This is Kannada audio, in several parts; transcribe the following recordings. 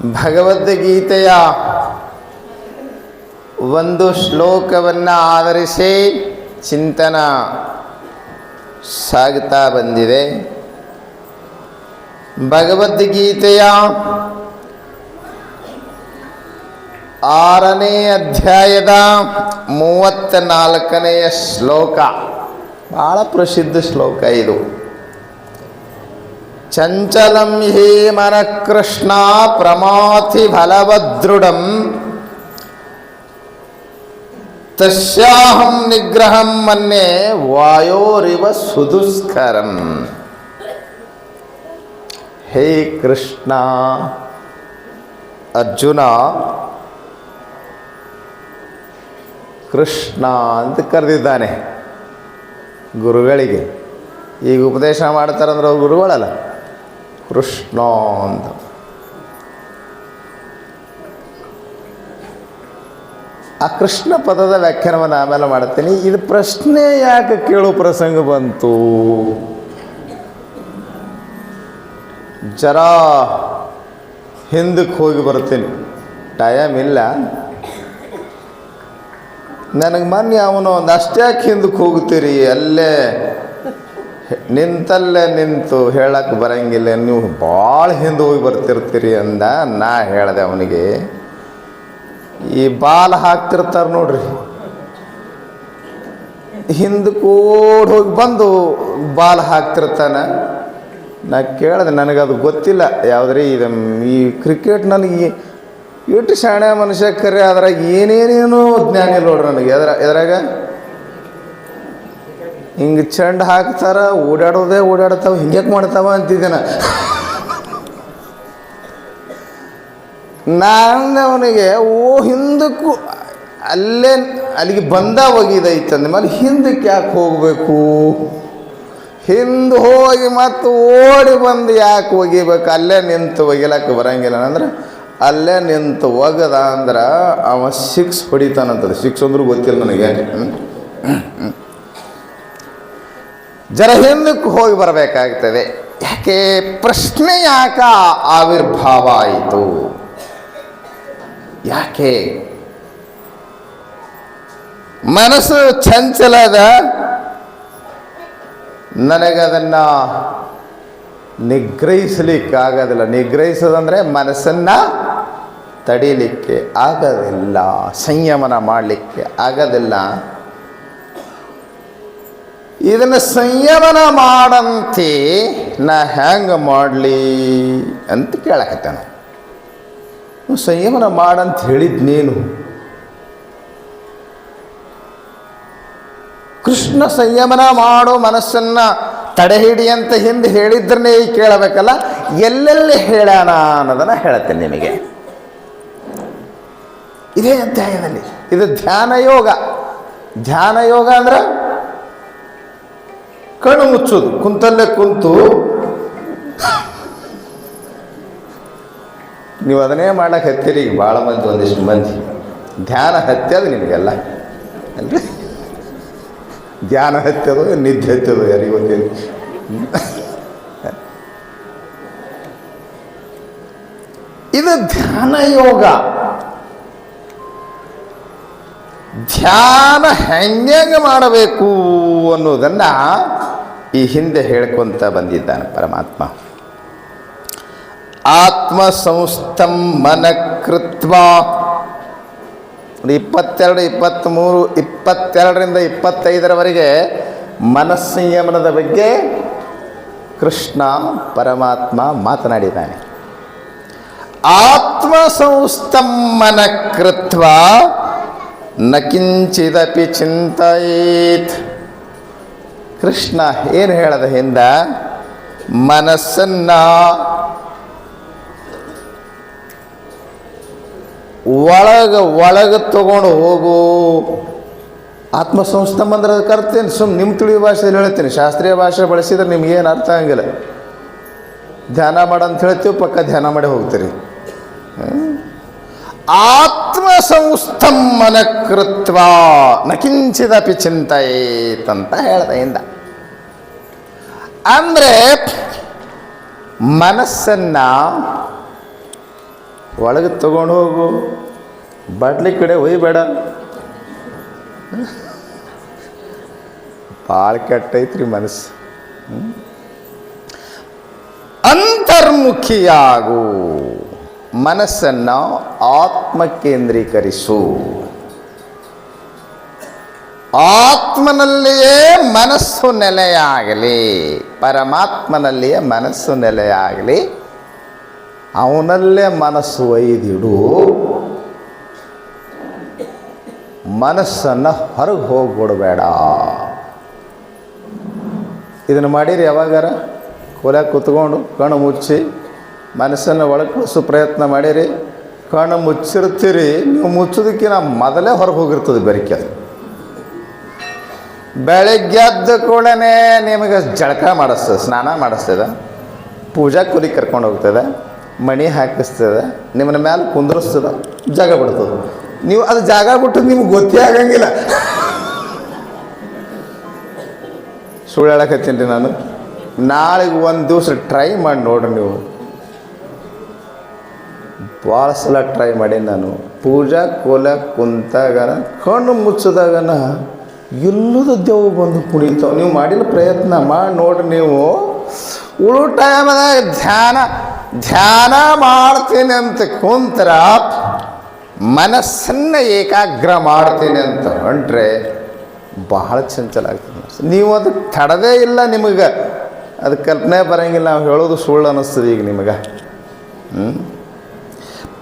ಭಗವದ್ಗೀತೆಯ ಒಂದು ಶ್ಲೋಕವನ್ನು ಆಧರಿಸಿ ಚಿಂತನ ಸಾಗುತ್ತಾ ಬಂದಿದೆ. ಭಗವದ್ಗೀತೆಯ ಆರನೇ ಅಧ್ಯಾಯದ ಮೂವತ್ತ ನಾಲ್ಕನೆಯ ಶ್ಲೋಕ. ಭಾಳ ಪ್ರಸಿದ್ಧ ಶ್ಲೋಕ ಇದು. ಚಂಚಲಂ ಹಿ ಮನ ಕೃಷ್ಣ ಪ್ರಮಾಥಿ ಬಲವದೃಢಂ ತಸ್ಯಾಹಂ ನಿಗ್ರಹಂ ಮನ್ನೆ ವಾಯೋರಿವ ಸುದುಸ್ಕರಂ ಹೇ ಕೃಷ್ಣ, ಅರ್ಜುನ, ಕೃಷ್ಣ ಅಂತ ಕರೆದಿದ್ದಾನೆ ಗುರುಗಳಿಗೆ. ಈಗ ಉಪದೇಶ ಮಾಡ್ತಾರಂದ್ರೆ ಅವ್ರು ಗುರುಗಳಲ್ಲ. ಕೃಷ್ಣ ಅಂತ ಆ ಕೃಷ್ಣ ಪದದ ವ್ಯಾಖ್ಯಾನವನ್ನು ಆಮೇಲೆ ಮಾಡ್ತೀನಿ. ಇದು ಪ್ರಶ್ನೆ ಯಾಕೆ ಕೇಳೋ ಪ್ರಸಂಗ ಬಂತು? ಜರಾ ಹಿಂದಕ್ಕೆ ಹೋಗಿ ಬರ್ತೀನಿ. ಟೈಮ್ ಇಲ್ಲ. ನನಗೆ ಮೊನ್ನೆ ಅವನು ಒಂದು ಅಷ್ಟ್ಯಾಕೆ ಹಿಂದಕ್ಕೆ ಹೋಗ್ತೀರಿ ಅಲ್ಲೇ ನಿಂತಲ್ಲೇ ನಿಂತು ಹೇಳಕ್ಕೆ ಬರಂಗಿಲ್ಲ. ನೀವು ಭಾಳ ಹಿಂದೆ ಹೋಗಿ ಬರ್ತಿರ್ತೀರಿ ಅಂದ ನಾ ಹೇಳಿದೆ ಅವನಿಗೆ. ಈ ಬಾಲ್ ಹಾಕ್ತಿರ್ತಾರೆ ನೋಡ್ರಿ. ಹಿಂದೆ ಕೂಡ ಹೋಗಿ ಬಂದು ಬಾಲ್ ಹಾಕ್ತಿರ್ತಾನೆ. ನಾ ಕೇಳಿದೆ ನನಗದು ಗೊತ್ತಿಲ್ಲ. ಯಾವುದ್ರಿ ಇದು? ಈ ಕ್ರಿಕೆಟ್ ನನಗೆ ಇಟ್ಟು ಶಾಣೆ ಮನುಷ್ಯ ಕರೆ ಅದ್ರಾಗ ಏನೇನೇನೋ ಜ್ಞಾನ ಇಲ್ಲ ನೋಡ್ರಿ ನನಗೆ. ಎದ್ರ, ಎದ್ರಾಗ ಹಿಂಗೆ ಚೆಂಡು ಹಾಕ್ತಾರ, ಓಡಾಡೋದೇ ಓಡಾಡ್ತಾವ, ಹಿಂಗ್ಯಾಕೆ ಮಾಡ್ತಾವ ಅಂತಿದ್ದೆ ನಾನು ಅವನಿಗೆ ಓ ಹಿಂದಕ್ಕೂ, ಅಲ್ಲೇ, ಅಲ್ಲಿಗೆ ಬಂದ ಒಗಿದೈತೆ ಅಂದಮೇಲೆ ಹಿಂದಕ್ಕೆ ಯಾಕೆ ಹೋಗಬೇಕು? ಹಿಂದೆ ಹೋಗಿ ಮತ್ತು ಓಡಿ ಬಂದು ಯಾಕೆ ಒಗಿಬೇಕು? ಅಲ್ಲೇ ನಿಂತು ಒಗಿಲಕ್ಕೆ ಬರಂಗಿಲ್ಲ. ಅಂದ್ರೆ ಅಲ್ಲೇ ನಿಂತು ಒಗದ ಅಂದ್ರೆ ಅವ ಸಿಕ್ಸ್ ಹೊಡಿತಾನಂತದ. ಸಿಕ್ಸ್ ಅಂದ್ರೂ ಗೊತ್ತಿಲ್ಲ ನನಗೆ. ಜರ ಹಿಂದಕ್ಕೆ ಹೋಗಿ ಬರಬೇಕಾಗ್ತದೆ. ಯಾಕೆ? ಪ್ರಶ್ನೆ ಯಾಕ ಆವಿರ್ಭಾವ ಆಯಿತು. ಯಾಕೆ? ಮನಸ್ಸು ಚಂಚಲದ, ನನಗದನ್ನು ನಿಗ್ರಹಿಸಲಿಕ್ಕಾಗೋದಿಲ್ಲ. ನಿಗ್ರಹಿಸೋದಂದರೆ ಮನಸ್ಸನ್ನು ತಡೀಲಿಕ್ಕೆ ಆಗೋದಿಲ್ಲ, ಸಂಯಮನ ಮಾಡಲಿಕ್ಕೆ ಆಗೋದಿಲ್ಲ. ಇದನ್ನು ಸಂಯಮನ ಮಾಡಂತೆ, ನಾ ಹೆಂಗೆ ಮಾಡಲಿ ಅಂತ ಕೇಳಕತ್ತಾನ. ಸಂಯಮನ ಮಾಡಂತ ಹೇಳಿದ್ ನೀನು. ಕೃಷ್ಣ ಸಂಯಮನ ಮಾಡೋ ಮನಸ್ಸನ್ನು ತಡೆ ಹಿಡಿ ಅಂತ ಹಿಂದೆ ಈ ಕೇಳಬೇಕಲ್ಲ, ಎಲ್ಲೆಲ್ಲಿ ಹೇಳೋಣ ಅನ್ನೋದನ್ನು ಹೇಳ್ತೇನೆ ನಿಮಗೆ. ಇದೇ ಅಧ್ಯಾಯದಲ್ಲಿ, ಇದು ಧ್ಯಾನ ಯೋಗ ಧ್ಯಾನ ಯೋಗ ಅಂದ್ರೆ ಕಣ್ಣು ಮುಚ್ಚೋದು, ಕುಂತಲ್ಲೇ ಕುಂತು. ನೀವು ಅದನ್ನೇ ಮಾಡಕ್ಕೆ ಹತ್ತೀರಿ, ಈಗ ಭಾಳ ಮಂದಿ, ಒಂದಿಷ್ಟು ಮಂದಿ. ಧ್ಯಾನ ಹತ್ಯದ ನಿಮಗೆಲ್ಲ. ಅಲ್ರಿ? ಧ್ಯಾನ ಹತ್ಯದು ನಿದ್ದೆ ಹತ್ಯದು ಯಾರಿಗೂ ಇದು ಧ್ಯಾನ ಯೋಗ. ಧ್ಯಾನ ಹೆಂಗೆ ಮಾಡಬೇಕು? ಅನ್ನೋದನ್ನು ಈ ಹಿಂದೆ ಹೇಳ್ಕೊತ ಬಂದಿದ್ದಾನೆ ಪರಮಾತ್ಮ. ಆತ್ಮ ಸಂಸ್ಥಂ ಮನ ಕೃತ್ವ ಇಪ್ಪತ್ತೆರಡು, ಇಪ್ಪತ್ತ್ಮೂರು, ಇಪ್ಪತ್ತೆರಡರಿಂದ ಇಪ್ಪತ್ತೈದರವರೆಗೆ ಮನಸ್ಸಂಯಮನದ ಬಗ್ಗೆ ಕೃಷ್ಣ ಪರಮಾತ್ಮ ಮಾತನಾಡಿದ್ದಾನೆ. ಆತ್ಮ ಸಂಸ್ಥಂ ಕೃತ್ವ ನ ಕಿಂಚಿದಪಿ ಚಿಂತೆಯೇತ್. ಕೃಷ್ಣ ಏನು ಹೇಳದ ಹಿಂದ? ಮನಸ್ಸನ್ನ ಒಳಗ ಒಳಗ ತಗೊಂಡು ಹೋಗು. ಆತ್ಮಸಂಸ್ಥಂ ಅಂದ್ರೆ ಅದಕ್ಕೆ ಅರ್ಥ ಏನು ಸುಮ್ಮನೆ ನಿಮ್ಮ ತಿಳಿಯುವ ಭಾಷೆಯಲ್ಲಿ ಹೇಳ್ತೀನಿ. ಶಾಸ್ತ್ರೀಯ ಭಾಷೆ ಬಳಸಿದ್ರೆ ನಿಮ್ಗೇನು ಅರ್ಥ ಆಗಂಗಿಲ್ಲ. ಧ್ಯಾನ ಮಾಡಂತ ಹೇಳ್ತೀವಿ ಪಕ್ಕ ಧ್ಯಾನ ಮಾಡಿ ಹೋಗ್ತೀರಿ. ಆತ್ಮ ಮನ ಕೃತ್ವ ನ ಕಿಂಚಿದಪಿ ಚಿಂತೆಯೇತ್ ಅಂತ ಹೇಳ್ದ ಇಂದ ಅಂದರೆ ಮನಸ್ಸನ್ನು ಒಳಗೆ ತಗೊಂಡು ಹೋಗು. ಬಡ್ಲಿ ಕಡೆ ಒಯ್ಬೇಡ. ಭಾಳ ಕೆಟ್ಟೈತ್ರಿ ಮನಸ್ಸು? ಅಂತರ್ಮುಖಿಯಾಗು. ಮನಸ್ಸನ್ನು ಆತ್ಮ ಕೇಂದ್ರೀಕರಿಸು ಆತ್ಮನಲ್ಲಿಯೇ ಮನಸ್ಸು ನೆಲೆಯಾಗಲಿ, ಪರಮಾತ್ಮನಲ್ಲಿಯೇ ಮನಸ್ಸು ನೆಲೆಯಾಗಲಿ, ಅವನಲ್ಲೇ ಮನಸ್ಸು ಒಯ್ದಿಡು. ಮನಸ್ಸನ್ನು ಹೊರಗೆ ಹೋಗ್ಬಿಡಬೇಡ. ಇದನ್ನು ಮಾಡಿರಿ ಯಾವಾಗಾರ? ಕೊಲೆ ಕೂತ್ಕೊಂಡು, ಕಣ್ಣು ಮುಚ್ಚಿ. ಮನಸ್ಸನ್ನು ಒಳಗೆ ಪ್ರಯತ್ನ ಮಾಡಿರಿ. ಕಣ್ಣು ಮುಚ್ಚಿರ್ತೀರಿ ನೀವು ಮುಚ್ಚೋದಕ್ಕಿಂತ ಮೊದಲೇ ಹೊರಗೆ ಹೋಗಿರ್ತದೆ ಬೆರಿಕೆ ಅದು. ಬೆಳಗ್ಗೆ ಎದ್ದ ಕೂಡಲೇ ನಿಮಗೆ ಜಳಕ ಮಾಡಿಸ್ತದೆ, ಸ್ನಾನ ಮಾಡಿಸ್ತದೆ. ಪೂಜಾ ಕೂಲಿ ಕರ್ಕೊಂಡು ಹೋಗ್ತದೆ. ಮಣಿ ಹಾಕಿಸ್ತದೆ. ನಿಮ್ಮನ ಮೇಲೆ ಕುಂದರಿಸ್ತದೆ. ಜಾಗ ಬಿಡ್ತದೆ. ನೀವು ಅದು ಜಾಗ ಬಿಟ್ಟು ನಿಮ್ಗೆ ಗೊತ್ತೇ ಆಗಂಗಿಲ್ಲ. ಸುಳ್ಳು ರೀ ನಾನು. ನಾಳೆಗೆ ಒಂದು ದಿವಸ ಟ್ರೈ ಮಾಡಿ ನೋಡ್ರಿ ನೀವು. ಭಾಳ ಸಲ ಟ್ರೈ ಮಾಡಿ ನಾನು. ಪೂಜಾ, ಕೋಲ ಕುಂತಾಗ ಕಣ್ಣು ಮುಚ್ಚಿದಾಗನ ಎಲ್ಲದ ದೇವು ಬಂದು ಕುಣಿತಾವ. ನೀವು ಮಾಡಿಲ್ಲ ಪ್ರಯತ್ನ ಮಾಡಿ ನೋಡ್ರಿ ನೀವು. ಉಳು ಟೈಮ್ದಾಗ ಧ್ಯಾನ ಧ್ಯಾನ ಮಾಡ್ತೀನಿ ಅಂತ ಕುಂತರ ಮನಸ್ಸನ್ನ ಏಕಾಗ್ರ ಮಾಡ್ತೀನಿ ಅಂತ ಹೊಂಟ್ರೆ ಬಹಳ ಚಂಚಲ ಆಗ್ತದೆ ನೀವು ಅದು ತಡದೇ ಇಲ್ಲ ನಿಮಗೆ. ಅದು ಕಲ್ಪನೆ ಬರಂಗಿಲ್ಲ, ನಾವು ಹೇಳೋದು ಸುಳ್ಳು ಅನ್ನಿಸ್ತದೆ ಈಗ ನಿಮಗೆ. ಹ್ಞೂ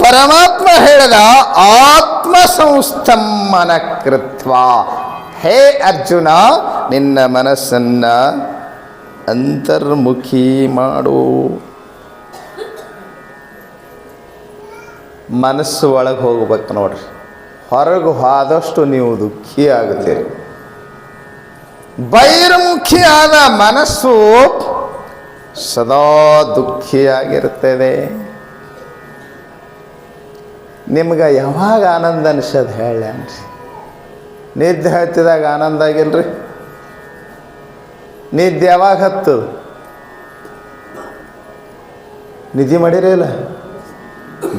ಪರಮಾತ್ಮ ಹೇಳಿದ ಆತ್ಮ ಸಂಸ್ಥಮ್ಮನ ಕೃತ್ವ. ಹೇ ಅರ್ಜುನ, ನಿನ್ನ ಮನಸ್ಸನ್ನ ಅಂತರ್ಮುಖಿ ಮಾಡು. ಮನಸ್ಸು ಒಳಗೆ ಹೋಗ್ಬೇಕು ನೋಡ್ರಿ. ಹೊರಗೆ ಹಾದಷ್ಟು ನೀವು ದುಃಖಿ ಆಗುತ್ತೀರಿ. ಬಹಿರ್ಮುಖಿಯಾದ ಮನಸ್ಸು ಸದಾ ದುಃಖಿಯಾಗಿರುತ್ತದೆ. ನಿಮ್ಗೆ ಯಾವಾಗ ಆನಂದ ಅನಿಸೋದು ಹೇಳ್ಯಾನ್ರಿ ನಿದ್ದೆ ಹತ್ತಿದಾಗ ಆನಂದ ಆಗಿಲ್ರಿ? ನಿದ್ದೆ ಯಾವಾಗ ಹತ್ತು ನಿದ್ದೆ ಮಾಡಿರೇ ಇಲ್ಲ?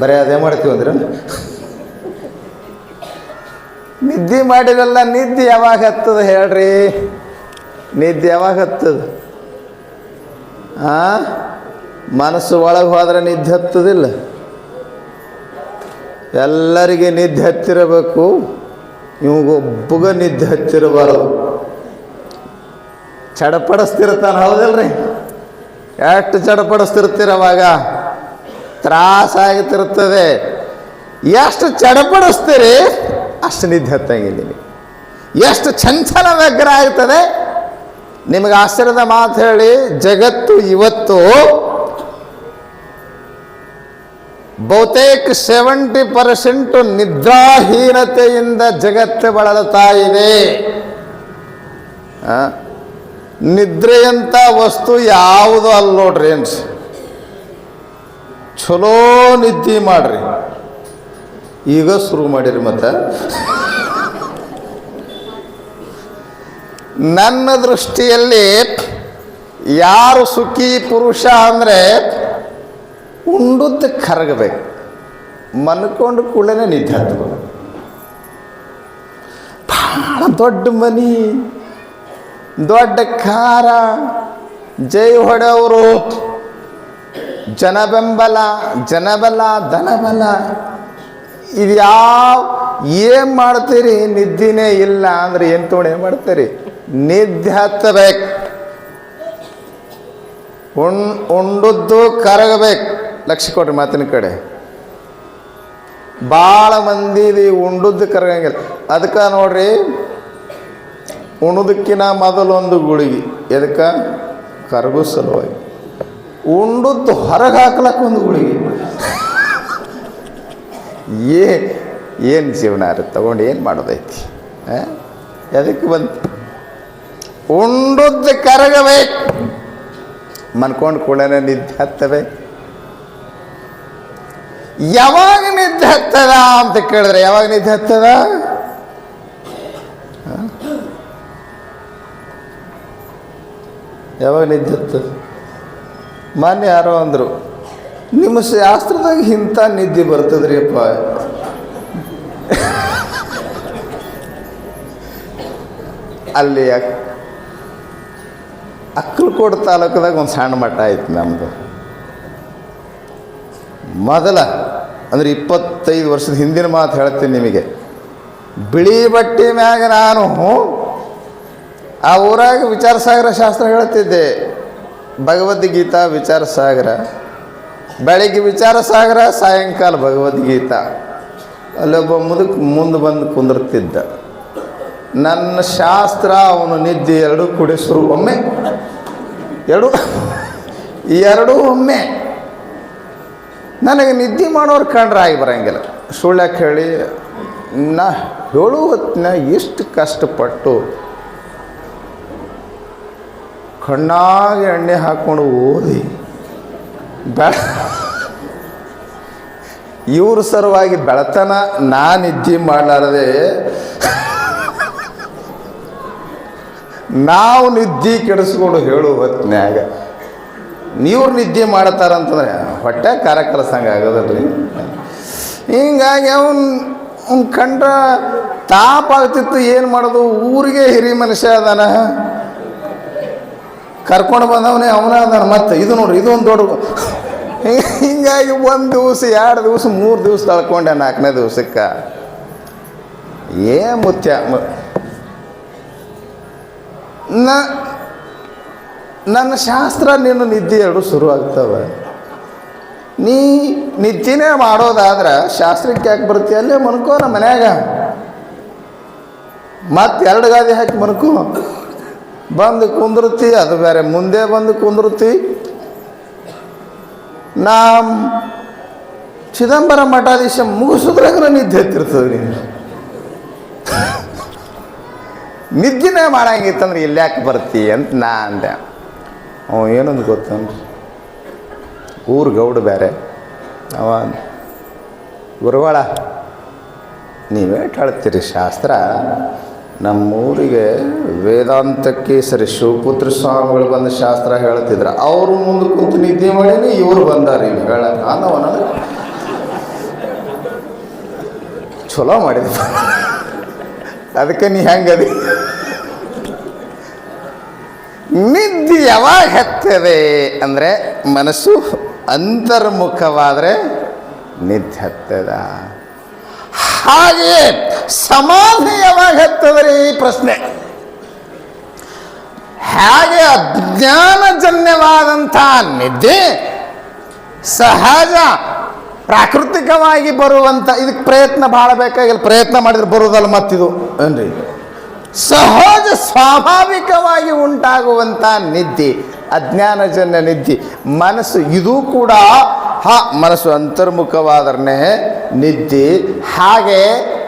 ಬರೀ ಅದೇ ಮಾಡ್ತೀವಿ ಅಂದ್ರೆ? ನಿದ್ದೆ ಮಾಡಿರಲ್ಲ, ನಿದ್ದೆ ಯಾವಾಗ ಹತ್ತದ ಹೇಳ್ರಿ? ನಿದ್ದೆ ಯಾವಾಗ ಹತ್ತದ? ಆ? ಮನಸ್ಸು ಒಳಗೆ ಹೋದ್ರೆ ನಿದ್ದೆ ಹತ್ತದಿಲ್ಲ? ಎಲ್ಲರಿಗೆ ನಿದ್ದೆ ಹತ್ತಿರಬೇಕು. ಇವಗೊಬ್ಬಗ ನಿದ್ದೆ ಹತ್ತಿರಬಾರದು. ಚಡಪಡಿಸ್ತಿರ್ತಾನೆ, ಹೌದಲ್ರಿ? ಎಷ್ಟು ಚಡಪಡಿಸ್ತಿರ್ತೀರ ಅವಾಗ? ತ್ರಾಸಾಗುತ್ತಿರ್ತದೆ ಎಷ್ಟು ಚಡಪಡಿಸ್ತೀರಿ, ಅಷ್ಟು ನಿದ್ದೆ ಹತ್ತಂಗಿದ್ದೀನಿ. ಎಷ್ಟು ಚಂಚಲ ವ್ಯಗ್ರ ಆಗ್ತದೆ. ನಿಮಗೆ ಆಶ್ಚರ್ಯದ ಮಾತು ಹೇಳಿ, ಜಗತ್ತು ಇವತ್ತು ಬಹುತೇಕ ಸೆವೆಂಟಿ ಪರ್ಸೆಂಟ್ ನಿದ್ರಾಹೀನತೆಯಿಂದ ಜಗತ್ತು ಬಳಲ್ತಾ ಇದೆ? ನಿದ್ರೆಯಂಥ ವಸ್ತು ಯಾವುದು ಅಲ್ಲ ನೋಡ್ರಿ ಏನ್ಸ್? ಚಲೋ ನಿದ್ದೆ ಮಾಡ್ರಿ. ಈಗ ಶುರು ಮಾಡಿರಿ ಮತ್ತೆ. ನನ್ನ ದೃಷ್ಟಿಯಲ್ಲಿ ಯಾರು ಸುಖಿ ಪುರುಷ ಅಂದರೆ ಉಂಡುದ್ದು ಕರಗಬೇಕು. ಮನ್ಕೊಂಡು ಕೂಡಲೇ ನಿದ್ದೆ ಬಹಳ ಭಾಳ ದೊಡ್ಡ ಮನಿ, ದೊಡ್ಡ ಖಾರ, ಜೈ ಹೊಡೆಯವರು ಜನಬೆಂಬಲ ಜನಬಲ ಧನಬಲ ಇದು ಯಾವ, ಏನು ಮಾಡ್ತೀರಿ? ನಿದ್ದಿನೇ ಇಲ್ಲ ಅಂದ್ರೆ ಏನು ತೊಗೊಂಡು ಏನು ಮಾಡ್ತೀರಿ? ನಿದ್ದೆ ಹತ್ತಬೇಕು. ಉಂಡದ್ದು ಕರಗಬೇಕು. ಲಕ್ಷ್ಯ ಕೊಡ್ರಿ ಮಾತಿನ ಕಡೆ. ಭಾಳ ಮಂದಿ ಉಂಡದ್ದು ಕರಗಂಗಿಲ್ಲ. ಅದಕ್ಕೆ ನೋಡ್ರಿ, ಉಣದಕ್ಕಿನ ಮೊದಲೊಂದು ಗುಳಿಗೆ. ಎದಕ್ಕೆ? ಕರಗು ಸಲುವಾಗಿ. ಉಂಡದ್ದು ಹೊರಗೆ ಹಾಕ್ಲಕ್ಕ ಒಂದು ಗುಳಿಗೆ. ಏ, ಏನು ಜೀವನ ಇರುತ್ತೆ ತಗೊಂಡು ಏನು ಮಾಡೋದೈತಿ? ಹಾಂ ಎದಕ್ಕೆ ಬಂತು ಉಂಡದ್ದು ಕರಗಬೇಕು. ಮನ್ಕೊಂಡು ಕೂಡ ನಿದ್ದೆ ಹತ್ತವೆ ಯಾವಾಗ ನಿದ್ದೆ ಹತ್ತದ ಅಂತ ಕೇಳಿದ್ರೆ ಯಾವಾಗ ನಿದ್ದೆ ಹತ್ತದ? ಯಾವಾಗ ನಿದ್ದೆ ಹತ್ತದ? ಮಾನ್ಯ ಯಾರೋ ಅಂದರು, ನಿಮ್ಮ ಶಾಸ್ತ್ರದಾಗ ಇಂಥ ನಿದ್ದೆ ಬರ್ತದ್ರಿ ಅಪ್ಪ ಅಲ್ಲಿ ಅಕ್- ಅಕ್ಕಲಕೋಟೆ ತಾಲೂಕದಾಗ ಒಂದು ಸಣ್ಣ ಮಠ ಆಯ್ತು ನಮ್ಮದು ಮೊದಲ ಅಂದ್ರೆ ಇಪ್ಪತ್ತೈದು ವರ್ಷದ ಹಿಂದಿನ ಮಾತು ಹೇಳ್ತೀನಿ ನಿಮಗೆ. ಬಿಳಿ ಬಟ್ಟೆ ಮ್ಯಾಗ ನಾನು ಆ ಊರಾಗ ವಿಚಾರ ಸಾಗರ ಶಾಸ್ತ್ರ ಹೇಳ್ತಿದ್ದೆ. ಭಗವದ್ಗೀತಾ ವಿಚಾರ ಸಾಗರ ಬೆಳಿಗ್ಗೆ ವಿಚಾರ ಸಾಗರ ಸಾಯಂಕಾಲ ಭಗವದ್ಗೀತಾ. ಅಲ್ಲೊಬ್ಬ ಮುದುಕ್ ಮುಂದೆ ಬಂದು ಕುಂದಿರ್ತಿದ್ದ. ನನ್ನ ಶಾಸ್ತ್ರ, ಅವನು ನಿದ್ದೆ ಎರಡೂ ಕುಡಿಸ್ರು ಒಮ್ಮೆ. ಎರಡು, ಎರಡೂ ಒಮ್ಮೆ. ನನಗೆ ನಿದ್ದೆ ಮಾಡೋರು ಕಂಡ್ರೆ ಆಗಿ ಬರಂಗಿಲ್ಲ. ಸುಳ್ಳ್ಯಾಕೆ ಹೇಳಿ ನಾ ಹೇಳು ಹೊತ್ತಿನ ಎಷ್ಟು ಕಷ್ಟಪಟ್ಟು ಕಣ್ಣಾಗಿ ಎಣ್ಣೆ ಹಾಕ್ಕೊಂಡು ಓದಿ ಬೆಳ ಇವ್ರ ಸರವಾಗಿ ಬೆಳತನ ನಾ ನಿದ್ದೆ ಮಾಡಲಾರದೆ, ನಾವು ನಿದ್ದೆ ಕೆಡಿಸ್ಕೊಂಡು ಹೇಳು ಹೊತ್ತಿನ್ಯಾಗ ನೀವ್ರು ನಿದ್ದೆ ಮಾಡತಾರಂತಂದ್ರೆ ಹೊಟ್ಟೆ ಕಾರ ಕಲಸಂಗೆ ಆಗೋದಲ್ರಿ. ಹಿಂಗಾಗಿ ಅವನು, ಅವ್ನು ಕಂಡ್ರ ತಾಪ ಆಗ್ತಿತ್ತು, ಏನು ಮಾಡೋದು? ಊರಿಗೆ ಹಿರಿ ಮನುಷ್ಯ ಅದಾನ. ಕರ್ಕೊಂಡು ಬಂದವನೇ ಅವನ ಅದಾನ. ಮತ್ತೆ ಇದು ನೋಡ್ರಿ ಇದು ಒಂದು ದೊಡ್ಡ ಹಿಂಗಾಗಿ ಒಂದು ದಿವಸ, ಎರಡು ದಿವಸ, ಮೂರು ದಿವಸ ತಳ್ಕೊಂಡೆ ನಾಲ್ಕನೇ ದಿವಸಕ್ಕೆ. ಏ ಮುತ್ಯ ನ ನನ್ನ ಶಾಸ್ತ್ರ ನಿನ್ನ ನಿದ್ದೆ ಎರಡು ಶುರು ಆಗ್ತವೆ. ನೀ ನಿದ್ದೆನೇ ಮಾಡೋದಾದ್ರೆ ಶಾಸ್ತ್ರಕ್ಕೆ ಯಾಕೆ ಬರ್ತೀಯ ಅಲ್ಲೇ ಮನ್ಕೋ ನಮ್ಮ ಮನ್ಯಾಗ. ಮತ್ತೆ ಎರಡು ಗಾದಿ ಹಾಕಿ ಮನ್ಕೋ. ಬಂದು ಕುಂದಿರ್ತಿ, ಅದು ಬೇರೆ. ಮುಂದೆ ಬಂದು ಕುಂದಿರ್ತಿ. ನಾ ಚಿದಂಬರ ಮಠಾಧೀಶ ಮುಗಿಸಿದ್ರಾಗ ನಿದ್ದೆ ಹತ್ತಿರ್ತದೆ ನೀನು ನಿದ್ದೆನೇ ಮಾಡಂಗಿತ್ತಂದ್ರೆ ಇಲ್ಲಿ ಯಾಕೆ ಬರ್ತಿ ಅಂತ ನಾ ಅಂದೆ. ಅವ ಏನಂದು ಗೊತ್ತನ್ರಿ? ಊರು ಗೌಡ ಬೇರೆ ಅವ ಗುರುವಾಳ, ನೀವೇ ಹೇಳ್ತೀರಿ ಶಾಸ್ತ್ರ? ನಮ್ಮೂರಿಗೆ ವೇದಾಂತಕ್ಕೆ ಸರಿ ಶಿವಪುತ್ರ ಸ್ವಾಮಿಗಳು ಬಂದು ಶಾಸ್ತ್ರ ಹೇಳ್ತಿದ್ರು. ಅವರು ಮುಂದೆ ಕುಂತು ನಿದ್ದೆ ಮಾಡೀನಿ ಇವ್ರು ಬಂದಾರಿ ಹೇಳಕ್ಕೆ ಅಂದವ ನನಗೆ? ಚಲೋ ಮಾಡಿದ ಅದಕ್ಕೆ ನೀ ಹೆಂಗದಿ ನಿದ್ದೆ ಯಾವಾಗ ಹತ್ತದೆ ಅಂದರೆ ಮನಸ್ಸು ಅಂತರ್ಮುಖವಾದರೆ ನಿದ್ದೆ ಹತ್ತದ. ಹಾಗೆಯೇ ಸಮಾಧಿ ಯಾವಾಗ ಹತ್ತದ್ರಿ ಈ ಪ್ರಶ್ನೆ? ಹಾಗೆ ಅಜ್ಞಾನಜನ್ಯವಾದಂಥ ನಿದ್ದೆ ಸಹಜ ಪ್ರಾಕೃತಿಕವಾಗಿ ಬರುವಂಥ ಇದಕ್ಕೆ ಪ್ರಯತ್ನ ಭಾಳ ಬೇಕಾಗಿಲ್ಲ. ಪ್ರಯತ್ನ ಮಾಡಿದ್ರೆ ಬರೋದಲ್ಲ ಮತ್ತಿದು. ಏನ್ರಿ? ಸಹಜ ಸ್ವಾಭಾವಿಕವಾಗಿ ಉಂಟಾಗುವಂಥ ನಿದ್ದೆ, ಅಜ್ಞಾನಜನ್ಯ ನಿದ್ದೆ. ಮನಸ್ಸು ಇದು ಕೂಡ, ಹ, ಮನಸ್ಸು ಅಂತರ್ಮುಖವಾದ್ರೆ ನಿದ್ದೆ. ಹಾಗೆ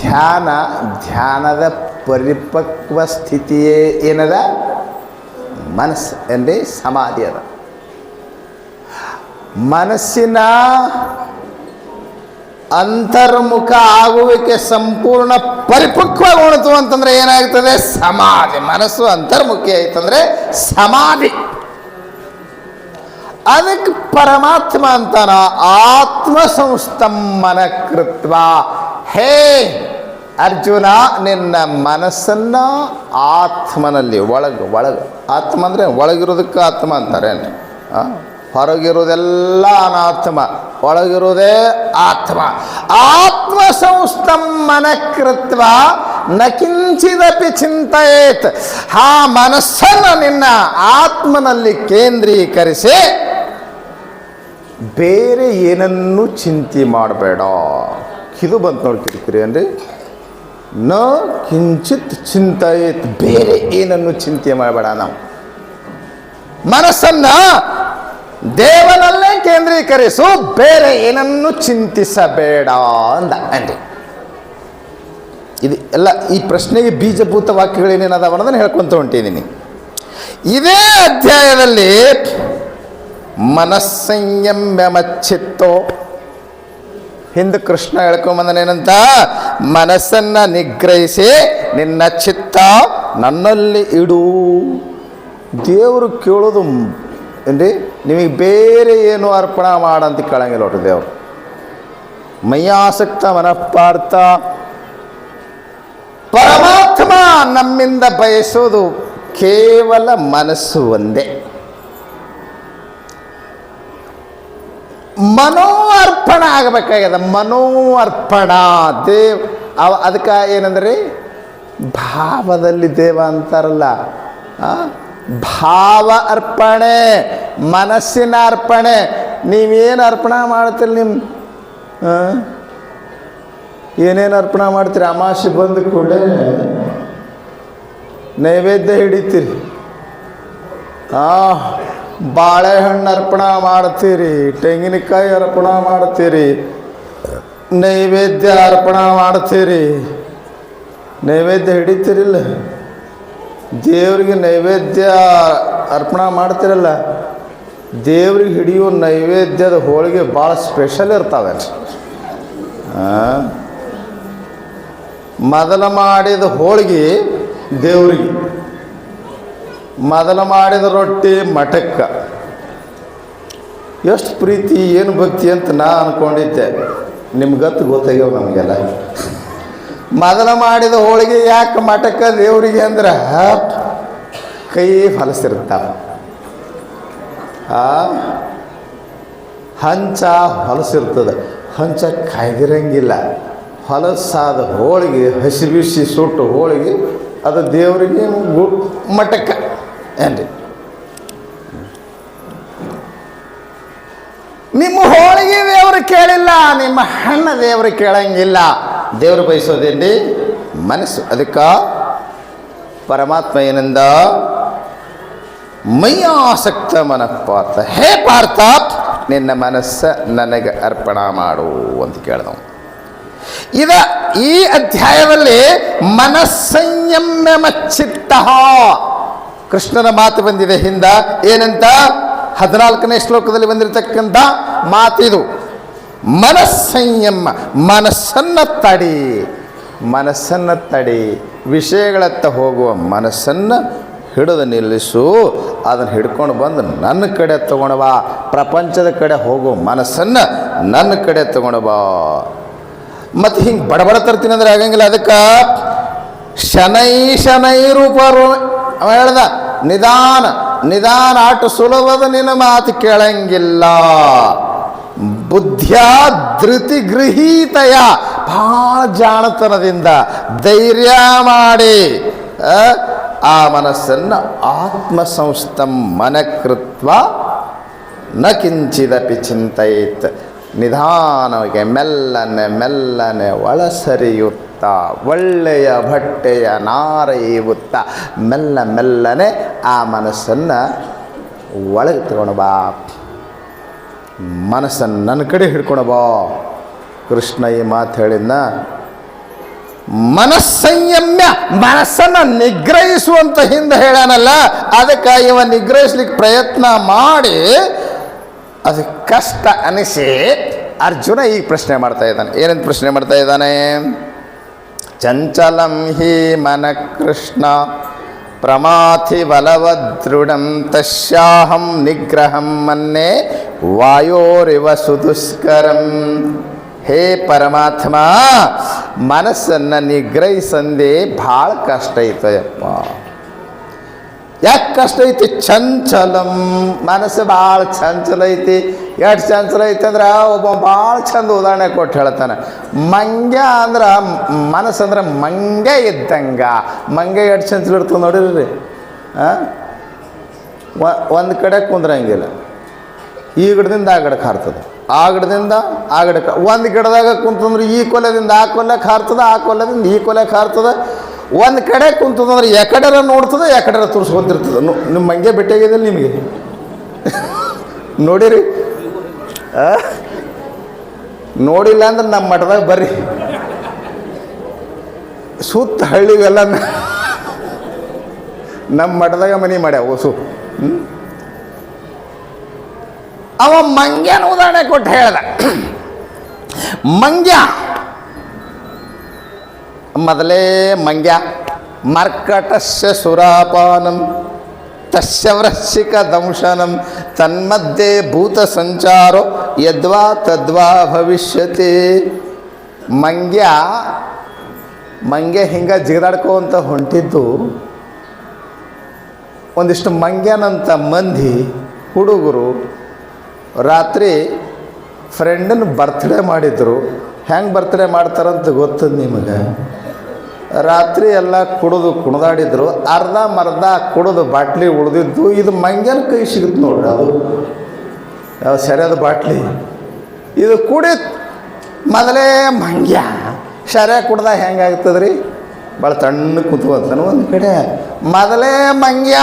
ಧ್ಯಾನ, ಧ್ಯಾನದ ಪರಿಪಕ್ವ ಸ್ಥಿತಿಯೇ ಏನದ? ಮನಸ್ಸು ಎಂದೇ ಸಮಾಧಿ ಅದ. ಮನಸ್ಸಿನ ಅಂತರ್ಮುಖ ಆಗುವಿಕೆ ಸಂಪೂರ್ಣ ಪರಿಪಕ್ವ ಉಣಿತು ಅಂತಂದ್ರೆ ಏನಾಗ್ತದೆ? ಸಮಾಧಿ. ಮನಸ್ಸು ಅಂತರ್ಮುಖಿ ಆಯ್ತಂದ್ರೆ ಸಮಾಧಿ. ಅದಕ್ಕೆ ಪರಮಾತ್ಮ ಅಂತಾನ ಆತ್ಮ ಸಂಸ್ತಂಭನ ಕೃತ್ವ ಹೇ ಅರ್ಜುನ, ನಿನ್ನ ಮನಸ್ಸನ್ನ ಆತ್ಮನಲ್ಲಿ ಒಳಗೆ ಒಳಗೆ. ಆತ್ಮ ಅಂದರೆ ಒಳಗಿರೋದಕ್ಕೆ ಆತ್ಮ ಅಂತಾರೆ. ಆ? ಹೊರಗಿರೋದೆಲ್ಲ ಅನಾತ್ಮ, ಒಳಗಿರುವುದೇ ಆತ್ಮ. ಆತ್ಮ ಸಂಸ್ತಂಭನ ಕೃತ್ವ ನ ಕಿಂಚಿದಪಿ ಚಿಂತೆಯೇತ್. ಆ ಮನಸ್ಸನ್ನು ನಿನ್ನ ಆತ್ಮನಲ್ಲಿ ಕೇಂದ್ರೀಕರಿಸಿ, ಬೇರೆ ಏನನ್ನೂ ಚಿಂತೆ ಮಾಡಬೇಡ. ಇದು ಬಂತು ನೋಡಿ ಕಿರಿಕಿರಿ ಅಂದರೆ ನ ಕಿಂಚಿತ್ ಚಿಂತೆಯೇತ್. ಬೇರೆ ಏನನ್ನು ಚಿಂತೆ ಮಾಡಬೇಡ ನಾವು. ಮನಸ್ಸನ್ನ ದೇವನಲ್ಲೇ ಕೇಂದ್ರೀಕರಿಸು, ಬೇರೆ ಏನನ್ನು ಚಿಂತಿಸಬೇಡ ಅಂದ ಅಂದೆ ಇದು ಎಲ್ಲ ಈ ಪ್ರಶ್ನೆಗೆ ಬೀಜಭೂತ ವಾಕ್ಯಗಳೇನೇನದಾವ ಅನ್ನೋದನ್ನು ಹೇಳ್ಕೊಂತ ಹೊಂಟಿದ್ದೀನಿ ಇದೇ ಅಧ್ಯಾಯದಲ್ಲಿ ಮನಸ್ಸಂಯಮ್ಯಮಚ್ಚಿತ್ತೋ ಹಿಂದೆ ಕೃಷ್ಣ ಹೇಳ್ಕೊಂಬಂದನೇನಂತ ಮನಸ್ಸನ್ನ ನಿಗ್ರಹಿಸಿ ನಿನ್ನ ಚಿತ್ತ ನನ್ನಲ್ಲಿ ಇಡು. ದೇವರು ಕೇಳೋದು ಏನ್ರಿ? ನಿಮಗೆ ಬೇರೆ ಏನು ಅರ್ಪಣ ಮಾಡಂತ ಕೇಳಂಗಿಲ್ಲ ನೋಡ್ರಿ ದೇವ್ರು. ಮೈಯಾಸಕ್ತ ಮನಃಪಾರ್ಥ. ಪರಮಾತ್ಮ ನಮ್ಮಿಂದ ಬಯಸೋದು ಕೇವಲ ಮನಸ್ಸು ಒಂದೇ. ಮನೋ ಅರ್ಪಣ ಆಗಬೇಕಾಗ್ಯದ ಮನೋ ಅರ್ಪಣ ದೇವ್. ಅವ ಅದಕ್ಕೆ ಏನಂದ್ರೆ? ಭಾವದಲ್ಲಿ ದೇವ ಅಂತಾರಲ್ಲ, ಆ? ಭಾವ ಅರ್ಪಣೆ ಮನಸ್ಸಿನ ಅರ್ಪಣೆ. ನೀವೇನು ಅರ್ಪಣೆ ಮಾಡ್ತೀರಿ ನಿಮ್ಮ? ಏನೇನು ಅರ್ಪಣೆ ಮಾಡ್ತೀರಿ? ಅಮಾಸೆ ಬಂದ ಕೂಡಲೇ ನೈವೇದ್ಯ ಹಿಡಿತೀರಿ. ಆ, ಬಾಳೆಹಣ್ಣು ಅರ್ಪಣೆ ಮಾಡ್ತೀರಿ, ತೆಂಗಿನಕಾಯಿ ಅರ್ಪಣೆ ಮಾಡ್ತೀರಿ, ನೈವೇದ್ಯ ಅರ್ಪಣೆ ಮಾಡ್ತೀರಿ. ನೈವೇದ್ಯ ಹಿಡಿತೀರಿಲ್ಲ? ದೇವ್ರಿಗೆ ನೈವೇದ್ಯ ಅರ್ಪಣೆ ಮಾಡ್ತಿರಲ್ಲ? ದೇವ್ರಿಗೆ ಹಿಡಿಯೋ ನೈವೇದ್ಯದ ಹೋಳಿಗೆ ಭಾಳ ಸ್ಪೆಷಲ್ ಇರ್ತಾವೆ. ಮೊದಲ ಮಾಡಿದ ಹೋಳಿಗೆ ದೇವ್ರಿಗೆ. ಮೊದಲ ಮಾಡಿದ ರೊಟ್ಟಿ ಮಠಕ್ಕೆ. ಎಷ್ಟು ಪ್ರೀತಿ, ಏನು ಭಕ್ತಿ ಅಂತ ನಾ ಅಂದ್ಕೊಂಡಿದ್ದೆ ನಿಮ್ಗತ್ತು ಗೊತ್ತಾಗ್ಯಾವ ನಮಗೆಲ್ಲ. ಮೊದಲು ಮಾಡಿದ ಹೋಳಿಗೆ ಯಾಕೆ ಮಠಕ್ಕೆ ದೇವರಿಗೆ ಅಂದ್ರೆ ಕೈ ಹೊಲಸಿರ್ತಾವ ಹಂಚ ಹೊಲಸಿರ್ತದೆ ಹಂಚ ಕಾಯ್ದಿರಂಗಿಲ್ಲ. ಹೊಲಸಾದ ಹೋಳಿಗೆ, ಹಸಿ ಬಿಸಿ ಸುಟ್ಟು ಹೋಳಿಗೆ, ಅದು ದೇವರಿಗೆ ಮಠಕ್ಕೆ ಏನ್ರಿ? ನಿಮ್ಮ ಹೋಳಿಗೆ ದೇವರು ಕೇಳಿಲ್ಲ, ನಿಮ್ಮ ಹಣ್ಣ ದೇವರು ಕೇಳಂಗಿಲ್ಲ. ದೇವರು ಬಯಸೋದೇನ್ರಿ? ಮನಸ್ಸು. ಅದಕ್ಕೆ ಪರಮಾತ್ಮ ಏನಂದ? ಮೈಯಾಸಕ್ತ ಮನಃಪಾರ್ಥ. ಹೇ ಪಾರ್ಥ, ನಿನ್ನ ಮನಸ್ಸ ನನಗೆ ಅರ್ಪಣ ಮಾಡು ಅಂತ ಕೇಳ್ದವ. ಇದ ಈ ಅಧ್ಯಾಯದಲ್ಲಿ ಮನಸ್ಸಂಯಮ್ಯಮಚ್ಚಿತ್ತ ಕೃಷ್ಣನ ಮಾತು ಬಂದಿದೆ ಹಿಂದ. ಏನಂತ? ಹದಿನಾಲ್ಕನೇ ಶ್ಲೋಕದಲ್ಲಿ ಬಂದಿರತಕ್ಕಂಥ ಮಾತಿದು. ಮನಸ್ಸಂಯಮ, ಮನಸ್ಸನ್ನ ತಡಿ. ಮನಸ್ಸನ್ನ ತಡಿ. ವಿಷಯಗಳತ್ತ ಹೋಗುವ ಮನಸ್ಸನ್ನು ಹಿಡಿದು ನಿಲ್ಲಿಸು. ಅದನ್ನು ಹಿಡ್ಕೊಂಡು ಬಂದು ನನ್ನ ಕಡೆ ಬಾ. ಪ್ರಪಂಚದ ಕಡೆ ಹೋಗುವ ಮನಸ್ಸನ್ನು ನನ್ನ ಕಡೆ ಬಾ. ಮತ್ತು ಹಿಂಗೆ ಬಡಬಡ ತರ್ತೀನಿ ಅಂದ್ರೆ ಆಗಂಗಿಲ್ಲ. ಅದಕ್ಕೆ ಶನೈ ಶನೈ ರೂಪರು ಅವ ಹೇಳ್ದ, ನಿಧಾನ ನಿಧಾನ ಆಟ ಸುಲಭದ ನಿನ್ನ ಮಾತು ಕೇಳಂಗಿಲ್ಲ. ಬುದ್ಧಿಯ ಧೃತಿ ಗೃಹೀತಯ ಭಾಳ ಜಾಣತನದಿಂದ ಧೈರ್ಯ ಮಾಡಿ ಆ, ಆ ಮನಸ್ಸನ್ನು ಆತ್ಮಸಂಸ್ಥಂ ಮನಕೃತ್ವ ನ ಕಿಂಚಿದಪಿ ಚಿಂತೆಯಿತ್. ನಿಧಾನವಾಗಿ ಮೆಲ್ಲನೆ ಮೆಲ್ಲನೆ ಒಳಸರಿಯುತ್ತಾ ಒಳ್ಳೆಯ ಬಟ್ಟೆಯ ನಾರೈಯುತ್ತ ಮೆಲ್ಲ ಮೆಲ್ಲನೆ ಆ ಮನಸ್ಸನ್ನು ಒಳಗೆ ತಗೊಂಡು ಬಾ. ಮನಸ್ಸನ್ನು ನನ್ನ ಕಡೆ ಹಿಡ್ಕೊಳಬೋ ಕೃಷ್ಣ ಈ ಮಾತು ಹೇಳಿದ್ನ, ಮನಸ್ಸಂಯಮ್ಯ, ಮನಸ್ಸನ್ನು ನಿಗ್ರಹಿಸುವಂತ ಹಿಂದೆ ಹೇಳಾನಲ್ಲ, ಅದಕ್ಕೆ ಇವ ನಿಗ್ರಹಿಸ್ಲಿಕ್ಕೆ ಪ್ರಯತ್ನ ಮಾಡಿ ಅದು ಕಷ್ಟ ಅನಿಸಿ ಅರ್ಜುನ ಈ ಪ್ರಶ್ನೆ ಮಾಡ್ತಾ ಇದ್ದಾನೆ. ಏನಂತ ಪ್ರಶ್ನೆ ಮಾಡ್ತಾ ಇದ್ದಾನೆ? ಚಂಚಲಂ ಹಿ ಮನ ಕೃಷ್ಣ ಪ್ರಮಾಥಿ ಬಲವದೃಢಂ ತಸ್ಯಾಹಂ ನಿಗ್ರಹಂ ಮನ್ನೆ ವಾಯೋರಿವ ಸುದುಷ್ಕರಂ ಹೇ ಪರಮಾತ್ಮ ಮನಸ್ಸನ್ನು ನಿಗ್ರಹಿಸಂದೇ ಭಾಳ ಕಷ್ಟ ಐತಯಪ್ಪ ಯಾಕೆ ಕಷ್ಟ ಐತಿ ಚಂಚಲಂ? ಮನಸ್ಸು ಭಾಳ ಚಂಚಲ ಐತಿ ಎಷ್ಟು ಚಂಚಲ ಐತಿ ಅಂದ್ರೆ ಒಬ್ಬ ಭಾಳ ಚಂದ ಉದಾಹರಣೆ ಕೊಟ್ಟು ಹೇಳ್ತಾನೆ. ಮಂಗ್ಯ ಅಂದ್ರೆ ಮನಸ್ಸು ಅಂದ್ರೆ ಮಂಗೆ ಇದ್ದಂಗ. ಮಂಗೆ ಎಷ್ಟು ಚಂಚಲ ಇರ್ತದೆ ನೋಡಿರಿ ಒಂದು ಕಡೆ ಕುಂದ್ರಂಗಿಲ್ಲ. ಈ ಗಿಡದಿಂದ ಆ ಗಿಡಕ್ಕೆ ಹಾರ್ತದೆ. ಆ ಗಿಡದಿಂದ ಆ ಗಿಡಕ್ಕೆ, ಒಂದು ಗಿಡದಾಗ ಕುಂತಂದ್ರೆ ಈ ಕೊಲೆದಿಂದ ಆ ಕೊಲೆಗೆ ಹಾರ್ತದೆ, ಆ ಕೊಲೆದಿಂದ ಈ ಕೊಲೆಗೆ ಹಾರ್ತದೆ. ಒಂದು ಕಡೆ ಕುಂತದಂದ್ರೆ ಎಕಡೆರ ನೋಡ್ತದೆ, ಎಕಡೆರ ತುರ್ಸ್ಕೊತಿರ್ತದೆ. ನಿಮ್ಮ ಹಂಗೆ ಭೇಟಿಯಾಗಿದ್ದಿಲ್ಲ ನಿಮಗೆ? ನೋಡಿರಿ? ನೋಡಿಲ್ಲ ಅಂದ್ರೆ ನಮ್ಮ ಮಠದಾಗ ಬರ್ರಿ. ಸುತ್ತ ಹಳ್ಳಿಗೆಲ್ಲ ನಮ್ಮ ಮಠದಾಗ ಮನೆ ಮಾಡ್ಯಾವ ಹೊಸು? ಅವ ಮಂಗ್ಯನ ಉದಾಹರಣೆ ಕೊಟ್ಟು ಹೇಳ್ದ. ಮಂಗ್ಯ ಮೊದಲೇ ಮಂಗ್ಯ. ಮರ್ಕಟಸ್ಯ ಸುರಾಪಾನಂ ತಸ್ಯ ವೃಶ್ಚಿಕ ದಂಶನಂ, ತನ್ಮಧ್ಯೆ ಭೂತ ಸಂಚಾರೋ ಯದ್ವಾ ತದ್ವಾ ಭವಿಷ್ಯತಿ. ಮಂಗ್ಯ ಮಂಗ್ಯ ಹಿಂಗೆ ಜಿಗದಾಡ್ಕೋಂತ ಹೊಂಟಿದ್ದು, ಒಂದಿಷ್ಟು ಮಂಗ್ಯನಂತ ಮಂದಿ ಹುಡುಗರು ರಾತ್ರಿ ಫ್ರೆಂಡನ್ನು ಬರ್ತ್ಡೇ ಮಾಡಿದರು. ಹೆಂಗೆ ಬರ್ತ್ಡೇ ಮಾಡ್ತಾರಂತ ಗೊತ್ತದ ನಿಮಗೆ? ರಾತ್ರಿ ಎಲ್ಲ ಕುಡಿದು ಕುಣದಾಡಿದ್ರು, ಅರ್ಧ ಮರ್ಧ ಕುಡಿದು ಬಾಟ್ಲಿ ಉಳಿದಿದ್ದು, ಇದು ಮಂಗ್ಯನ ಕೈ ಸಿಗುತ್ತೆ ನೋಡ್ರಿ ಅದು. ಯಾವ ಸರಿಯಾದ ಬಾಟ್ಲಿ? ಇದು ಕುಡಿ ಮೊದಲೇ ಮಂಗ್ಯ. ಶರ್ಯ ಕುಡ್ದ ಹೆಂಗಾಗ್ತದ್ರಿ ಭಾಳ ತಣ್ಣ ಕುತ್ಕೊಂತಾನೆ ಒಂದು ಕಡೆ. ಮೊದಲೇ ಮಂಗ್ಯ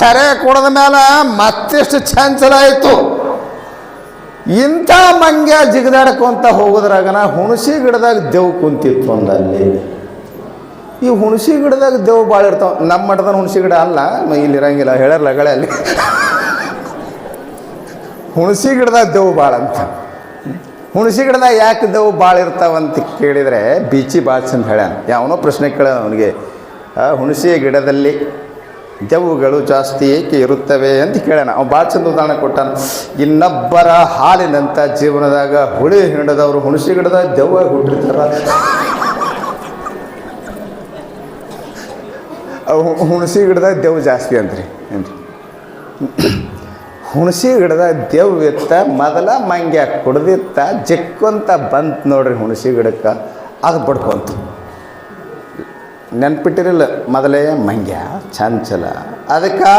ಶರ್ಯ ಕುಡ್ದ ಮೇಲೆ ಮತ್ತೆಷ್ಟು ಚಂಚಲ ಆಯಿತು. ಇಂಥ ಮಂಗ್ಯ ಜಿಗದಾಡ್ಕೊಂತ ಹೋಗೋದ್ರಾಗನ ಹುಣಸಿ ಗಿಡದಾಗ ದೇವ್ ಕುಂತಿತ್ತು ಒಂದಲ್ಲಿ ಈ ಹುಣಸಿ ಗಿಡದಾಗ ದೇವ್ ಭಾಳ ಇರ್ತಾವ. ನಮ್ಮ ಮಠದ ಹುಣಸಿ ಗಿಡ ಅಲ್ಲ ಇಲ್ಲಿ ಇರಂಗಿಲ್ಲ, ಹೇಳ್ಯಾರಲ್ಲ ಗಳೆ ಅಲ್ಲಿ. ಹುಣಸಿ ಗಿಡದಾಗ ದೇವ್ ಭಾಳ ಅಂತ. ಹುಣಸಿ ಗಿಡದಾಗ ಯಾಕೆ ದೇವ್ ಭಾಳ ಇರ್ತಾವಂತ ಕೇಳಿದರೆ, ಬೀಚಿ ಭಾಳ ಚಂದ ಹೇಳ್ಯಾನ. ಯಾವನೋ ಪ್ರಶ್ನೆ ಕೇಳ ಅವನಿಗೆ ಹುಣಸಿ ಗಿಡದಲ್ಲಿ ದೆವ್ವುಗಳು ಜಾಸ್ತಿ ಏಕೆ ಇರುತ್ತವೆ ಅಂತ ಕೇಳೋಣ ಅವ್ನು ಭಾಳ ಚಂದ ಉದಾಹರಣೆ ಕೊಟ್ಟಾನ. ಇನ್ನೊಬ್ಬರ ಹಾಲಿನಂಥ ಜೀವನದಾಗ ಹುಳಿ ಹಿಡಿದವರು ಹುಣಸಿ ಗಿಡದ ದೆವ್ವ ಹುಟ್ಟಿರ್ತಾರ. ಹುಣಸಿ ಗಿಡದಾಗ ದೇವ್ ಜಾಸ್ತಿ ಅಂತ್ರಿ ರೀ ಹುಣಸಿ ಗಿಡದಾಗ ದೇವ್ ಇತ್ತ ಮೊದಲ ಮಂಗ್ಯ ಕುಡ್ದಿತ್ತ ಜಿಕ್ಕೊಂತ ಬಂತು ನೋಡ್ರಿ ಹುಣಸಿ ಗಿಡಕ್ಕೆ, ಅದು ಬಡ್ಕೊಂತು. ನೆನ್ಪಿಟ್ಟಿರಲಿಲ್ಲ, ಮೊದಲೇ ಮಂಗ್ಯ, ಚಂಚಲ, ಅದಕ್ಕೆ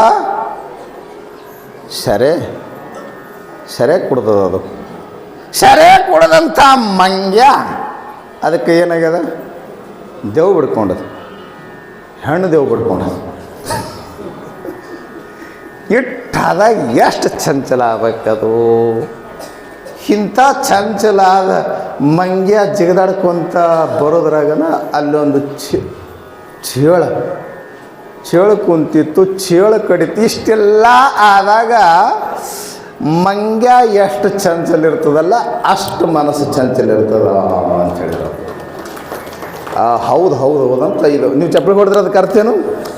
ಸರೆ ಸರೆ ಕುಡ್ದದ ಅದು. ಸರೆ ಕುಡ್ದಂಥ ಮಂಗ್ಯ, ಅದಕ್ಕೆ ಏನಾಗ್ಯದ? ದೇವ್ ಬಿಡ್ಕೊಂಡದು. ಹೆಣ್ಣು ದೇವ್ ಬಿಡ್ಕೊಂಡದು ಇಟ್ಟಾದಾಗ ಎಷ್ಟು ಚಂಚಲ ಆಗ್ಬೇಕದು ಇಂಥ ಚಂಚಲ ಆದ ಮಂಗ್ಯ ಜಿಗದಾಡ್ಕೊಂತ ಬರೋದ್ರಾಗನ ಅಲ್ಲೊಂದು ಚಿ, ಚೇಳ, ಚೇಳು ಕುಂತಿತ್ತು, ಚೇಳು ಕಡಿತು, ಇಷ್ಟೆಲ್ಲ ಆದಾಗ ಮಂಗ್ಯ ಎಷ್ಟು ಚಂಚಲ ಇರ್ತದಲ್ಲ ಅಷ್ಟು ಮನಸ್ಸು ಚಂಚಲ ಇರ್ತದ ಅಂತ ಹೇಳಿದ್ರು. ಹೌದು ಹೌದು ಹೌದು ಅಂತ ಇದು. ನೀವು ಚಪ್ಪಲಿ ಹೊಡೆದ್ರೆ ಅದಕ್ಕೆ ಅರ್ಥೇನು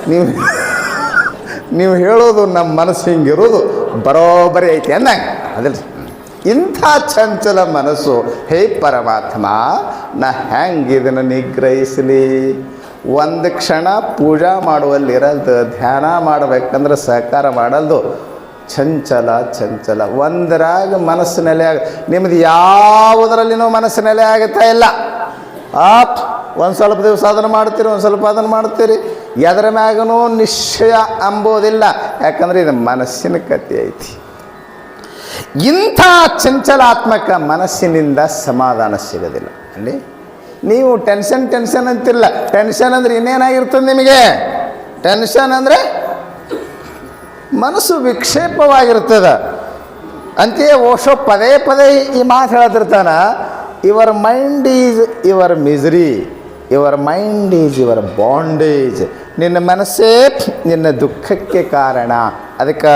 ನೀವು ನೀವು ಹೇಳೋದು ನಮ್ಮ ಮನಸ್ಸು ಹಿಂಗಿರೋದು ಬರೋಬರಿ ಐತಿ ಅಂದಂಗೆ. ಅದಿಲ್ಲ ಇಂಥ ಚಂಚಲ ಮನಸ್ಸು, ಹೇ ಪರಮಾತ್ಮ, ನಾ ಹೆಂಗೆ ಇದನ್ನು ನಿಗ್ರಹಿಸಲಿ? ಒಂದು ಕ್ಷಣ ಪೂಜಾ ಮಾಡುವಲ್ಲಿರಲ್ದು ಧ್ಯಾನ ಮಾಡಬೇಕಂದ್ರೆ ಸಹಕಾರ ಮಾಡಲ್ದು. ಚಂಚಲ ಚಂಚಲ. ಒಂದರಾಗ ಮನಸ್ಸು ನೆಲೆ ಆಗ ನಿಮ್ಮದು ಯಾವುದರಲ್ಲಿನೂ ಮನಸ್ಸು ನೆಲೆ ಆಗುತ್ತಾ ಇಲ್ಲ? ಆಪ್. ಒಂದು ಸ್ವಲ್ಪ ದಿವಸ ಅದನ್ನು ಮಾಡ್ತೀರಿ, ಒಂದು ಸ್ವಲ್ಪ ಅದನ್ನು ಮಾಡ್ತೀರಿ. ಎದರ ಮ್ಯಾಗನೂ ನಿಶ್ಚಯ ಅಂಬೋದಿಲ್ಲ. ಯಾಕಂದ್ರೆ ಇದು ಮನಸ್ಸಿನ ಕಥೆ ಐತಿ. ಇಂಥ ಚಂಚಲಾತ್ಮಕ ಮನಸ್ಸಿನಿಂದ ಸಮಾಧಾನ ಸಿಗೋದಿಲ್ಲ. ಅಲ್ಲಿ ನೀವು ಟೆನ್ಷನ್ ಟೆನ್ಷನ್ ಅಂತಿಲ್ಲ ಟೆನ್ಷನ್ ಅಂದ್ರೆ ಇನ್ನೇನಾಗಿರ್ತದೆ ನಿಮಗೆ? ಟೆನ್ಷನ್ ಅಂದರೆ ಮನಸ್ಸು ವಿಕ್ಷೇಪವಾಗಿರ್ತದೆ. ಅಂತೆಯೇ ಓಶೋ ಪದೇ ಪದೇ ಈ ಮಾತು ಹೇಳ್ತಿರ್ತಾನ your mind is your misery your mind is your bondage ನಿನ್ನ ಮನಸ್ಸೇ ನಿನ್ನ ದುಃಖಕ್ಕೆ ಕಾರಣ. ಅದಕ್ಕೆ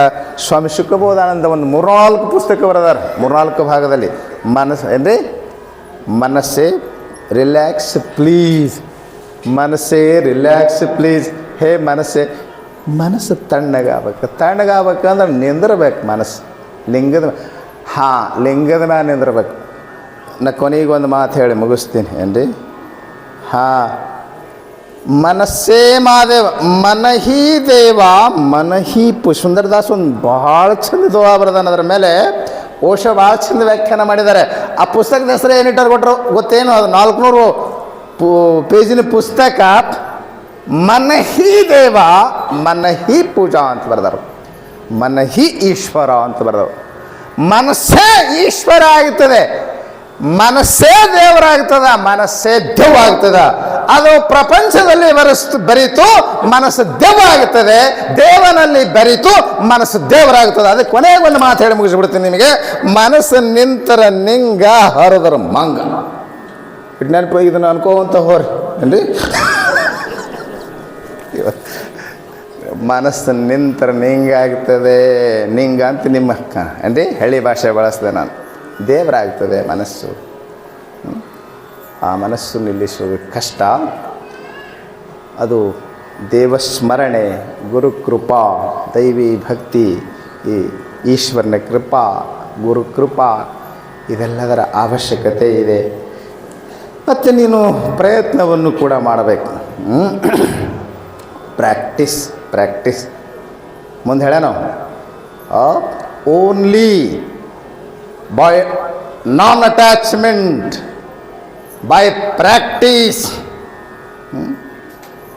ಸ್ವಾಮಿ ಶುಕ್ರಬೋಧಾನಂದ ಒಂದು ಮೂರ್ನಾಲ್ಕು ಪುಸ್ತಕ ಬರೆದಾರ. ಮೂರ್ನಾಲ್ಕು ಭಾಗದಲ್ಲಿ. ಮನಸ್ಸು ಅಂದರೆ ಮನಸ್ಸೇ ರಿಲ್ಯಾಕ್ಸ್ ಪ್ಲೀಸ್ ಮನಸ್ಸೇ ರಿಲ್ಯಾಕ್ಸ್ ಪ್ಲೀಸ್ ಹೇ ಮನಸ್ಸೇ, ಮನಸ್ಸು ತಣ್ಣಗಾಗಬೇಕು. ತಣ್ಣಗಾಗಬೇಕಂದ್ರೆ ನಿಂದಿರ್ಬೇಕು ಮನಸ್ಸು. ಲಿಂಗದ ಹಾಂ, ಲಿಂಗದ ಮ್ಯಾಲ ನಿಂದಿರ್ಬೇಕು. ನಾ ಕೊನೆಗೊಂದು ಮಾತು ಹೇಳಿ ಮುಗಿಸ್ತೀನಿ. ಏನ್ರಿ? ಹಾಂ. ಮನಸ್ಸೇ ಮಾದೇವ, ಮನಹಿ ದೇವ, ಮನಹಿ ಪು ಸುಂದರದಾಸ್ ಒಂದು ಭಾಳ ಚಂದ ದೋಹ ಬರದಾನ ಅದರ ಮೇಲೆ. ಓಶ ಭಾಳ ಚಂದ ವ್ಯಾಖ್ಯಾನ ಮಾಡಿದ್ದಾರೆ. ಆ ಪುಸ್ತಕದ ಹೆಸರು ಏನಿಟ್ಟಾರು ಕೊಟ್ಟರು ಗೊತ್ತೇನು? ಅದು ನಾಲ್ಕುನೂರು ಪೇಜಿನ ಪುಸ್ತಕ ಮನಹಿ ದೇವ, ಮನಹಿ ಪೂಜಾ ಅಂತ ಬರೆದರು. ಮನಹಿ ಈಶ್ವರ ಅಂತ ಬರೆದರು. ಮನಸ್ಸೇ ಈಶ್ವರ ಆಗುತ್ತದೆ. ಮನಸ್ಸೇ ದೇವರಾಗ್ತದ, ಮನಸ್ಸೇ ದೆವ್ವ ಆಗ್ತದ ಅದು ಪ್ರಪಂಚದಲ್ಲಿ ಬರೆಸ್ತು, ಬರೀತು, ಮನಸ್ಸು ದೆವ್ವ ಆಗ್ತದೆ ದೇವನಲ್ಲಿ ಬರೀತು, ಮನಸ್ಸು ದೇವರಾಗ್ತದೆ. ಅದಕ್ಕೆ ಕೊನೆಗೆ ಒಂದು ಮಾತು ಹೇಳಿ ಮುಗಿಸ್ಬಿಡ್ತೀನಿ ನಿಮಗೆ. ಮನಸ್ಸು ನಿಂತರ ನಿಂಗ ಹರಿದ್ರ ಮಂಗ. ನೆನಪು ಇದನ್ನು ಅನ್ಕೋವಂತ ಹೋರಿ, ಏನ್ರಿ? ಮನಸ್ಸು ನಿಂತರ ನಿಂಗಾಗ್ತದೆ ನಿಂಗ ಅಂತ ನಿಮ್ಮ ಕ ಏನ್ರಿ? ಹಳ್ಳಿ ಭಾಷೆ ಬಳಸಿದೆ ನಾನು. ದೇವರಾಗ್ತದೆ ಮನಸ್ಸು? ಆ ಮನಸ್ಸು ನಿಲ್ಲಿಸುವುದು ಕಷ್ಟ. ಅದು ದೇವಸ್ಮರಣೆ, ಗುರುಕೃಪಾ, ದೈವಿ ಭಕ್ತಿ, ಈ ಈಶ್ವರನ ಕೃಪಾ, ಗುರುಕೃಪಾ, ಇದೆಲ್ಲದರ ಅವಶ್ಯಕತೆ ಇದೆ. ಮತ್ತು ನೀನು ಪ್ರಯತ್ನವನ್ನು ಕೂಡ ಮಾಡಬೇಕು. Practice practice. ಮುಂದೆ ಹೇಳೋಣ only by non attachment by practice,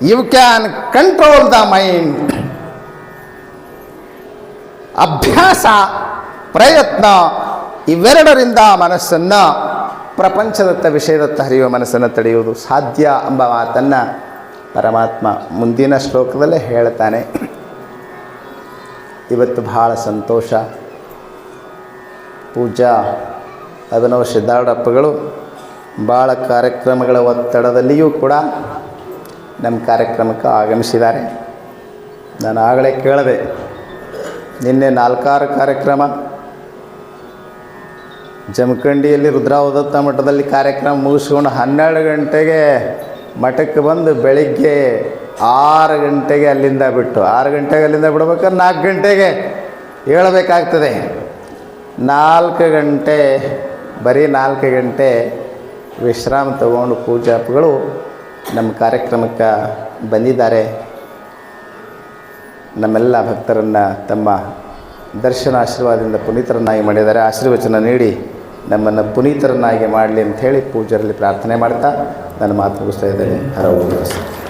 you can control the mind ಅಭ್ಯಾಸ ಪ್ರಯತ್ನ ಇವೆರಡರಿಂದ ಮನಸ್ಸನ್ನು ಪ್ರಪಂಚದತ್ತ ವಿಷಯದತ್ತ ಹರಿಯುವ ಮನಸ್ಸನ್ನು ತಡೆಯುವುದು ಸಾಧ್ಯ ಎಂಬ ಮಾತನ್ನು ಪರಮಾತ್ಮ ಮುಂದಿನ ಶ್ಲೋಕದಲ್ಲೇ ಹೇಳ್ತಾನೆ ಇವತ್ತು ಬಹಳ ಸಂತೋಷ ಪೂಜಾ ಅಭಿನವ ಸಿದ್ಧಾರೂಢಪ್ಪಗಳು ಭಾಳ ಕಾರ್ಯಕ್ರಮಗಳ ಒತ್ತಡದಲ್ಲಿಯೂ ಕೂಡ ನಮ್ಮ ಕಾರ್ಯಕ್ರಮಕ್ಕೆ ಆಗಮಿಸಿದ್ದಾರೆ. ನಾನು ಆಗಲೇ ಕೇಳಿದೆ, ನಿನ್ನೆ ನಾಲ್ಕಾರು ಕಾರ್ಯಕ್ರಮ, ಜಮಖಂಡಿಯಲ್ಲಿ ರುದ್ರಾವದತ್ತ ಮಠದಲ್ಲಿ ಕಾರ್ಯಕ್ರಮ ಮುಗಿಸ್ಕೊಂಡು ಹನ್ನೆರಡು ಗಂಟೆಗೆ ಮಠಕ್ಕೆ ಬಂದು ಬೆಳಿಗ್ಗೆ ಆರು ಗಂಟೆಗೆ ಅಲ್ಲಿಂದ ಬಿಟ್ಟು, ಆರು ಗಂಟೆಗೆ ಅಲ್ಲಿಂದ ಬಿಡ್ಬೇಕಾದ್ರೆ ನಾಲ್ಕು ಗಂಟೆಗೆ ಹೇಳಬೇಕಾಗ್ತದೆ. ನಾಲ್ಕು ಗಂಟೆ, ಬರೀ ನಾಲ್ಕು ಗಂಟೆ ವಿಶ್ರಾಮ ತಗೊಂಡು ಪೂಜಾಪಗಳು ನಮ್ಮ ಕಾರ್ಯಕ್ರಮಕ್ಕೆ ಬಂದಿದ್ದಾರೆ. ನಮ್ಮೆಲ್ಲ ಭಕ್ತರನ್ನು ತಮ್ಮ ದರ್ಶನ ಆಶೀರ್ವಾದದಿಂದ ಪುನೀತರನ್ನಾಗಿ ಮಾಡಿದ್ದಾರೆ. ಆಶೀರ್ವಚನ ನೀಡಿ ನಮ್ಮನ್ನು ಪುನೀತರನ್ನಾಗಿ ಮಾಡಲಿ ಅಂತ ಹೇಳಿ ಪೂಜರಲ್ಲಿ ಪ್ರಾರ್ಥನೆ ಮಾಡ್ತಾ ನನ್ನ ಮಾತು ಮುಗಿಸ್ತಾ ಇದ್ದೇನೆ. ಹರ ಓಂ ನಮಃ.